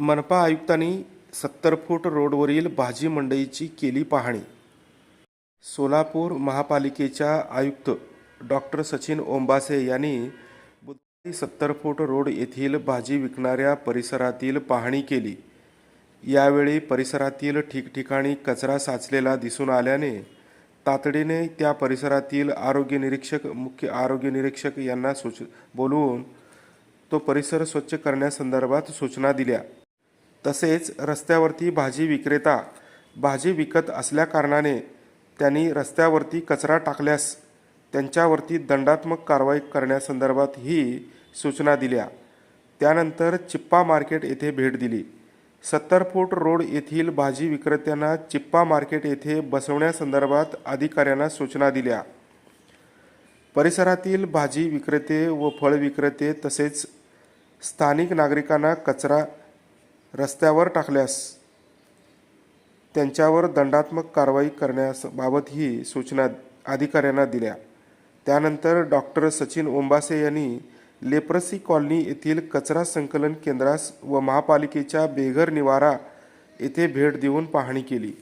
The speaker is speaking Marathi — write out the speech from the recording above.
मनपा आयुक्तांनी सत्तर फूट रोडवरील भाजी मंडईची केली पाहणी. सोलापूर महापालिकेच्या आयुक्त डॉक्टर सचिन ओंबासे यांनी बुधवारी सत्तर फूट रोड येथील भाजी विकणाऱ्या परिसरातील पाहणी केली. यावेळी परिसरातील ठिकठिकाणी कचरा साचलेला दिसून आल्याने तातडीने त्या परिसरातील आरोग्य निरीक्षक मुख्य आरोग्य निरीक्षक यांना सूच बोलवून तो परिसर स्वच्छ करण्यासंदर्भात सूचना दिल्या. तसेच रस्त्यावरती भाजी विक्रेता भाजी विकत असल्याकारणाने त्यांनी रस्त्यावरती कचरा टाकल्यास त्यांच्यावरती दंडात्मक कारवाई करण्यासंदर्भात ही सूचना दिल्या. त्यानंतर चिप्पा मार्केट येथे भेट दिली. सत्तर फूट रोड येथील भाजी विक्रेत्यांना चिप्पा मार्केट येथे बसवण्यासंदर्भात अधिकाऱ्यांना सूचना दिल्या. परिसरातील भाजी विक्रेते व फळ विक्रेते तसेच स्थानिक नागरिकांना कचरा रस्त्यावर टाकल्यास त्यांच्यावर दंडात्मक कारवाई करण्याबाबत ही सूचना अधिकाऱ्यांना दिल्या. त्यानंतर डॉक्टर सचिन ओंबासे यांनी लेप्रसी कॉलनी येथील कचरा संकलन केंद्रास व महापालिकेच्या बेघर निवारा येथे भेट देऊन पाहणी केली.